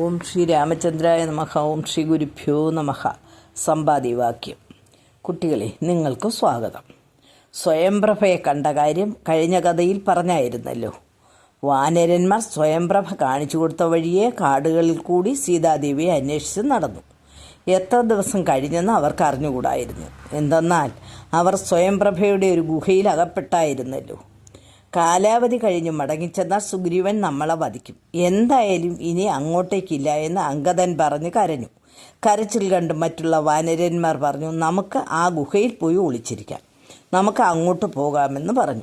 ഓം ശ്രീ രാമചന്ദ്രായ നമഹ ഓം ശ്രീ ഗുരുഭ്യോ നമഹ സമ്പാദിവാക്യം കുട്ടികളെ നിങ്ങൾക്ക് സ്വാഗതം. സ്വയംപ്രഭയെ കണ്ട കാര്യം കഴിഞ്ഞ കഥയിൽ പറഞ്ഞായിരുന്നല്ലോ. വാനരന്മാർ സ്വയംപ്രഭ കാണിച്ചു കൊടുത്ത വഴിയെ കാടുകളിൽ കൂടി സീതാദേവിയെ അന്വേഷിച്ച് നടന്നു. എത്ര ദിവസം കഴിഞ്ഞെന്ന് അവർക്ക് അറിഞ്ഞുകൂടായിരുന്നു. എന്തെന്നാൽ അവർ സ്വയംപ്രഭയുടെ ഒരു ഗുഹയിൽ അകപ്പെട്ടായിരുന്നല്ലോ. കാലാവധി കഴിഞ്ഞ് മടങ്ങിച്ചെന്നാൽ സുഗ്രീവൻ നമ്മളെ വധിക്കും. എന്തായാലും ഇനി അങ്ങോട്ടേക്കില്ല എന്ന് അങ്കദൻ പറഞ്ഞ് കരഞ്ഞു. കരച്ചിൽ കണ്ട് മറ്റുള്ള വാനരന്മാർ പറഞ്ഞു നമുക്ക് ആ ഗുഹയിൽ പോയി ഒളിച്ചിരിക്കാം. നമുക്ക് അങ്ങോട്ട് പോകാമെന്ന് പറഞ്ഞു.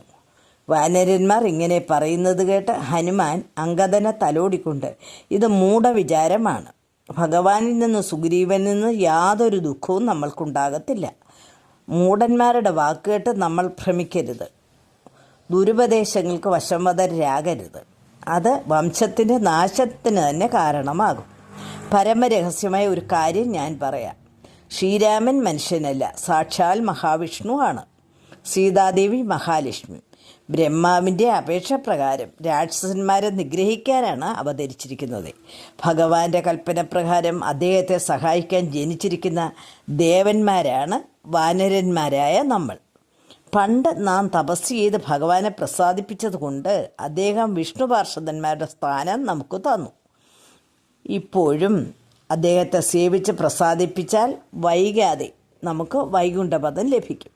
വാനരന്മാർ ഇങ്ങനെ പറയുന്നത് കേട്ട് ഹനുമാൻ അങ്കദനെ തലോടിക്കൊണ്ട് ഇത് മൂഢവിചാരമാണ്. ഭഗവാനിൽ നിന്ന് സുഗ്രീവനിൽ നിന്ന് യാതൊരു ദുഃഖവും നമ്മൾക്കുണ്ടാകത്തില്ല. മൂഢന്മാരുടെ വാക്കുകേട്ട് നമ്മൾ ഭ്രമിക്കരുത്. ദുരുപദേശങ്ങൾക്ക് വശംവദരാകരുത് അത് വംശത്തിന്റെ നാശത്തിന് തന്നെ കാരണമാകും. പരമരഹസ്യമായ ഒരു കാര്യം ഞാൻ പറയാം. ശ്രീരാമൻ മനുഷ്യനല്ല സാക്ഷാൽ മഹാവിഷ്ണു ആണ്. സീതാദേവി മഹാലക്ഷ്മി. ബ്രഹ്മാവിന്റെ അപേക്ഷ പ്രകാരം രാക്ഷസന്മാരെ നിഗ്രഹിക്കാനാണ് അവതരിച്ചിരിക്കുന്നത്. ഭഗവാന്റെ കൽപ്പനപ്രകാരം അദ്ദേഹത്തെ സഹായിക്കാൻ ജനിച്ചിരിക്കുന്ന ദേവന്മാരാണ് വാനരന്മാരായ നമ്മൾ. പണ്ട് നാം തപസ് ചെയ്ത് ഭഗവാനെ പ്രസാദിപ്പിച്ചതുകൊണ്ട് അദ്ദേഹം വിഷ്ണു പാർഷദന്മാരുടെ സ്ഥാനം നമുക്ക് തന്നു. ഇപ്പോഴും അദ്ദേഹത്തെ സേവിച്ച് പ്രസാദിപ്പിച്ചാൽ വൈകാതെ നമുക്ക് വൈകുണ്ഠപദം ലഭിക്കും.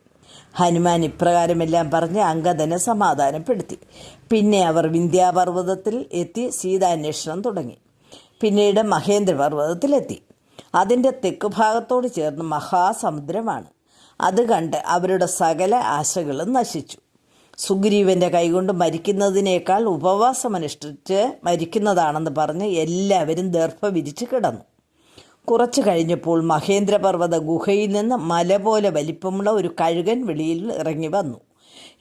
ഹനുമാൻ ഇപ്രകാരമെല്ലാം പറഞ്ഞ് അങ്കദനെ സമാധാനപ്പെടുത്തി. പിന്നെ അവർ വിന്ധ്യാപർവതത്തിൽ എത്തി സീതാന്വേഷണം തുടങ്ങി. പിന്നീട് മഹേന്ദ്രപർവതത്തിലെത്തി. അതിന്റെ തെക്ക് ഭാഗത്തോട് ചേർന്ന് മഹാസമുദ്രമാണ്. അത് കണ്ട് അവരുടെ സകല ആശകളും നശിച്ചു. സുഗ്രീവന്റെ കൈകൊണ്ട് മരിക്കുന്നതിനേക്കാൾ ഉപവാസമനുഷ്ഠിച്ച് മരിക്കുന്നതാണെന്ന് പറഞ്ഞ് എല്ലാവരും ദർഭ വിരിച്ച് കിടന്നു. കുറച്ചു കഴിഞ്ഞപ്പോൾ മഹേന്ദ്രപർവത ഗുഹയിൽ നിന്ന് മല പോലെ വലിപ്പമുള്ള ഒരു കഴുകൻ വെളിയിൽ ഇറങ്ങി വന്നു.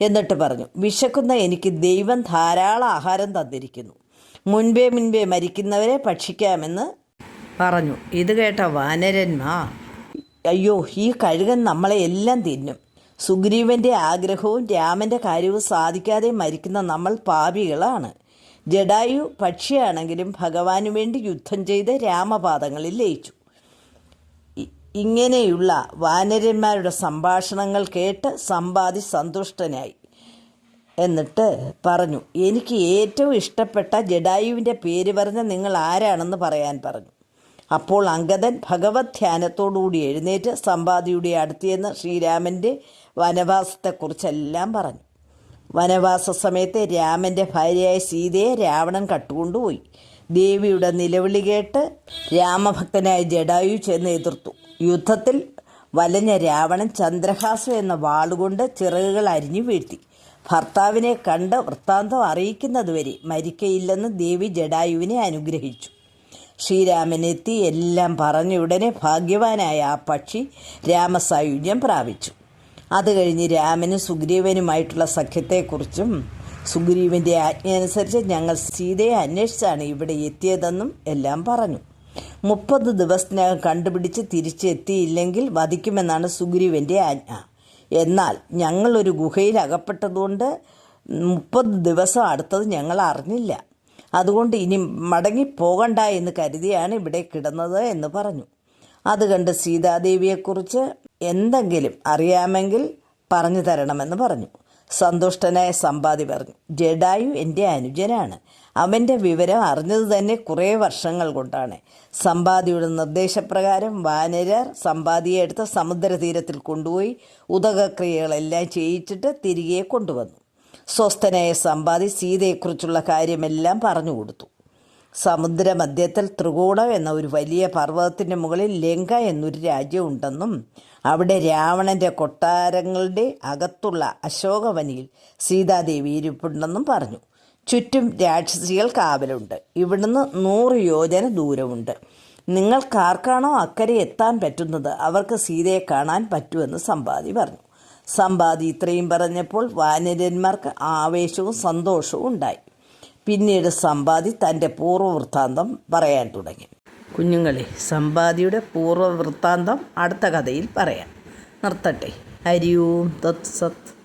എന്നിട്ട് പറഞ്ഞു വിശക്കുന്ന എനിക്ക് ദൈവം ധാരാളം ആഹാരം തന്നിരിക്കുന്നു. മുൻപേ മുൻപേ മരിക്കുന്നവരെ ഭക്ഷിക്കാമെന്ന് പറഞ്ഞു. ഇത് കേട്ട വാനരന്മാർ അയ്യോ ഈ കഴുകൻ നമ്മളെ എല്ലാം തിന്നും. സുഗ്രീവന്റെ ആഗ്രഹവും രാമന്റെ കാര്യവും സാധിക്കാതെ മരിക്കുന്ന നമ്മൾ പാപികളാണ്. ജഡായു പക്ഷിയാണെങ്കിലും ഭഗവാനു വേണ്ടി യുദ്ധം ചെയ്ത് രാമപാദങ്ങളിൽ ലയിച്ചു. ഇങ്ങനെയുള്ള വാനരന്മാരുടെ സംഭാഷണങ്ങൾ കേട്ട് സമ്പാദി സന്തുഷ്ടനായി. എന്നിട്ട് പറഞ്ഞു എനിക്ക് ഏറ്റവും ഇഷ്ടപ്പെട്ട ജഡായുവിന്റെ പേര് പറഞ്ഞ് നിങ്ങൾ ആരാണെന്ന് പറയാൻ പറഞ്ഞു. അപ്പോൾ അങ്കദൻ ഭഗവത് ധ്യാനത്തോടുകൂടി എഴുന്നേറ്റ് സമ്പാദിയുടെ അടുത്തിയെന്ന് ശ്രീരാമന്റെ വനവാസത്തെക്കുറിച്ചെല്ലാം പറഞ്ഞു. വനവാസ സമയത്ത് രാമന്റെ ഭാര്യയായ സീതയെ രാവണൻ കട്ടുകൊണ്ടുപോയി. ദേവിയുടെ നിലവിളി കേട്ട് രാമഭക്തനായ ജഡായു ചെന്ന് എതിർത്തു. യുദ്ധത്തിൽ വലഞ്ഞ രാവണൻ ചന്ദ്രഹാസം എന്ന വാളുകൊണ്ട് ചിറകുകൾ അരിഞ്ഞു വീഴ്ത്തി. ഭർത്താവിനെ കണ്ട് വൃത്താന്തം അറിയിക്കുന്നതുവരെ മരിക്കയില്ലെന്ന് ദേവി ജഡായുവിനെ അനുഗ്രഹിച്ചു. ശ്രീരാമനെത്തി എല്ലാം പറഞ്ഞ ഉടനെ ഭാഗ്യവാനായ ആ പക്ഷി രാമസായുജ്യം പ്രാപിച്ചു. അത് കഴിഞ്ഞ് രാമനും സുഗ്രീവനുമായിട്ടുള്ള സഖ്യത്തെക്കുറിച്ചും സുഗ്രീവന്റെ ആജ്ഞയനുസരിച്ച് ഞങ്ങൾ സീതയെ അന്വേഷിച്ചാണ് ഇവിടെ എത്തിയതെന്നും എല്ലാം പറഞ്ഞു. മുപ്പത് ദിവസത്തിനകം കണ്ടുപിടിച്ച് തിരിച്ചെത്തിയില്ലെങ്കിൽ വധിക്കുമെന്നാണ് സുഗ്രീവന്റെ ആജ്ഞ. എന്നാൽ ഞങ്ങളൊരു ഗുഹയിൽ അകപ്പെട്ടതുകൊണ്ട് മുപ്പത് ദിവസം അടുത്തത് ഞങ്ങൾ അറിഞ്ഞില്ല. അതുകൊണ്ട് ഇനി മടങ്ങി പോകണ്ട എന്ന് കരുതിയാണ് ഇവിടെ കിടന്നത് എന്ന് പറഞ്ഞു. അത് കണ്ട് സീതാദേവിയെക്കുറിച്ച് എന്തെങ്കിലും അറിയാമെങ്കിൽ പറഞ്ഞു തരണമെന്ന് പറഞ്ഞു. സന്തുഷ്ടനായ സമ്പാദി പറഞ്ഞു ജഡായു എന്റെ അനുജനാണ്. അവന്റെ വിവരം അറിഞ്ഞത് തന്നെ കുറേ വർഷങ്ങൾ കൊണ്ടാണ്. സമ്പാദിയുടെ നിർദ്ദേശപ്രകാരം വാനരർ സമ്പാദിയെ എടുത്ത് സമുദ്രതീരത്തിൽ കൊണ്ടുപോയി ഉദകക്രിയകളെല്ലാം ചെയ്യിച്ചിട്ട് തിരികെ കൊണ്ടുവന്നു. സ്വസ്ഥനായ സമ്പാദി സീതയെക്കുറിച്ചുള്ള കാര്യമെല്ലാം പറഞ്ഞു കൊടുത്തു. സമുദ്രമധ്യത്തിൽ ത്രികോണം എന്ന ഒരു വലിയ പർവതത്തിന്റെ മുകളിൽ ലങ്ക എന്നൊരു രാജ്യമുണ്ടെന്നും അവിടെ രാവണന്റെ കൊട്ടാരങ്ങളുടെ അകത്തുള്ള അശോകവനിയിൽ സീതാദേവി ഇരിപ്പുണ്ടെന്നും പറഞ്ഞു. ചുറ്റും രാക്ഷസികൾ കാവലുണ്ട്. ഇവിടുന്ന് നൂറ് യോജന ദൂരമുണ്ട്. നിങ്ങൾക്കാർക്കാണോ അക്കരെ എത്താൻ പറ്റുന്നത്? അവർക്ക് സീതയെ കാണാൻ പറ്റുമെന്ന് സമ്പാദി പറഞ്ഞു. സമ്പാദി ഇത്രയും പറഞ്ഞപ്പോൾ വാനരന്മാർക്ക് ആവേശവും സന്തോഷവും ഉണ്ടായി. പിന്നീട് സമ്പാദി തന്റെ പൂർവവൃത്താന്തം പറയാൻ തുടങ്ങി. കുഞ്ഞുങ്ങളെ സമ്പാദിയുടെ പൂർവവൃത്താന്തം അടുത്ത കഥയിൽ പറയാം. നിർത്തട്ടെ. ഹരി ഓം തത് സത്